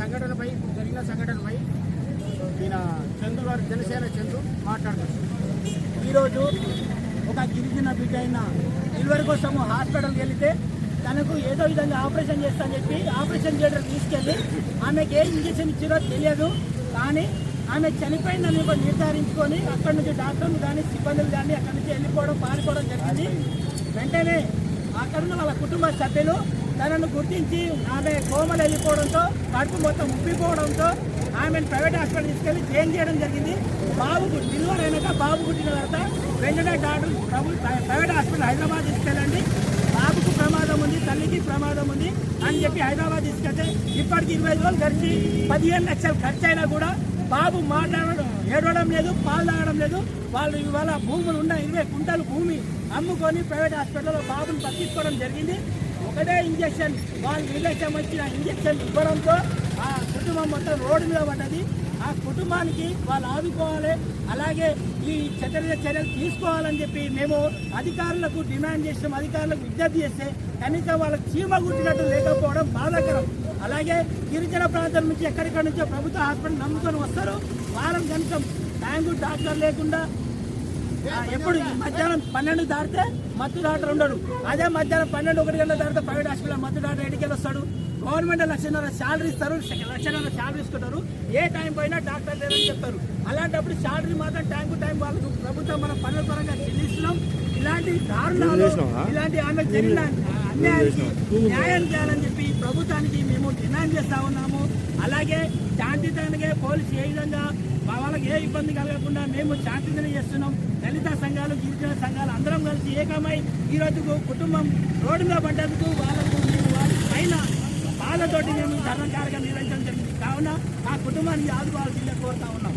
సంఘటనపై ఇప్పుడు జరిగిన సంఘటనపై ఈయన చందు గారు జనసేన చందు మాట్లాడుతున్నారు ఈరోజు ఒక గిరిజన బిడ్డ అయిన డెలివరీ కోసం హాస్పిటల్కి వెళితే తనకు ఏదో విధంగా ఆపరేషన్ చేస్తానని చెప్పి ఆపరేషన్ థియేటర్ తీసుకెళ్ళి ఆమెకి ఏ ఇంజక్షన్ ఇచ్చారో తెలియదు. కానీ ఆమె చనిపోయిందని కూడా నిర్ధారించుకొని అక్కడి నుంచి డాక్టర్లు కానీ సిబ్బందులు కానీ అక్కడి నుంచి వెళ్ళిపోవడం పారిపోవడం జరిగింది. వెంటనే అక్కడ ఉన్న వాళ్ళ కుటుంబ సభ్యులు తనను గుర్తించి ఆమె కోమలు వెళ్ళిపోవడంతో కడుపు మొత్తం ఉబ్బిపోవడంతో ఆమెను ప్రైవేట్ హాస్పిటల్ తీసుకెళ్ళి చేంజ్ చేయడం జరిగింది. బాబు డెలివరీ అయినాక బాబు పుట్టిన తర్వాత వెంటనే doctor Prabhu private hospital Hyderabad తీసుకెళ్ళండి. బాబుకు ప్రమాదం ఉంది తల్లికి ప్రమాదం ఉంది అని చెప్పి హైదరాబాద్ తీసుకెళ్తే ఇప్పటికి ఇరవై రోజులు ఖర్చు పదిహేను లక్షలు ఖర్చు అయినా కూడా బాబు మాట్లాడడం ఏడవడం లేదు పాలు తాగడం లేదు. వాళ్ళు ఇవాళ భూములు ఉన్న ఇరవై కుంటలు భూమి అమ్ముకొని ప్రైవేట్ హాస్పిటల్లో బాబుని పట్టించుకోవడం జరిగింది. ఒకటే ఇంజక్షన్. వాళ్ళు నిర్లక్ష్యం వచ్చిన ఇంజక్షన్ ఇవ్వడంతో ఆ కుటుంబం మొత్తం రోడ్డు మీద పడ్డది. ఆ కుటుంబానికి వాళ్ళు ఆదుకోవాలి. అలాగే ఈ చర్య చర్యలు తీసుకోవాలని చెప్పి మేము అధికారులకు డిమాండ్ చేసినాం అధికారులకు విజ్ఞప్తి చేస్తే కనీసం వాళ్ళ చీమ గుట్టినట్టు లేకపోవడం బాధాకరం. అలాగే గిరిజన ప్రాంతం నుంచి ఎక్కడెక్కడి నుంచో ప్రభుత్వ హాస్పిటల్ నమ్ముకొని వస్తారు. వారం కనీసం ట్యాంకు డాక్టర్ లేకుండా ఎప్పుడు మధ్యాహ్నం పన్నెండు దాటితే మత్తు డాక్టర్ ఉండడు. అదే మధ్యాహ్నం పన్నెండు ఒకటి గంటల దాటితే ప్రైవేట్ హాస్పిటల్ మత్తు డాక్టర్ ఎన్నికలు వస్తాడు. గవర్నమెంట్ లక్షన్నర శాలరీ ఇస్తారు లక్షన్నర శాలరీ ఇస్తుంటారు ఏ టైం పోయినా డాక్టర్ లేదని చెప్తారు. అలాంటప్పుడు శాలరీ మాత్రం టైం టు టైం వాళ్ళకు ప్రభుత్వం మన పనుల పరంగా చెల్లిస్తున్నాం. ఇలాంటి దారుణాలు ఇలాంటి ఆమె జరిగిన అన్యాయానికి న్యాయం చేయాలని చెప్పి ప్రభుత్వానికి మేము డిమాండ్ చేస్తా ఉన్నాము. అలాగే శాంతియుతంగా పోలీసు ఏ విధంగా మా వాళ్ళకి ఏ ఇబ్బంది కలగకుండా మేము శాంతియుతంగా చేస్తున్నాం. దళిత సంఘాలు గిరిజన సంఘాలు అందరం కలిసి ఏకమై ఈ కుటుంబం రోడ్డు మీద పడ్డందుకు వాళ్ళకు వారి పైన బాధతోటి మేము ధర్మ కార్యక్రమం నిర్వహించడం జరిగింది. కావున మా కుటుంబానికి ఆదుకోవాల్సిందే కోరుతా ఉన్నాం.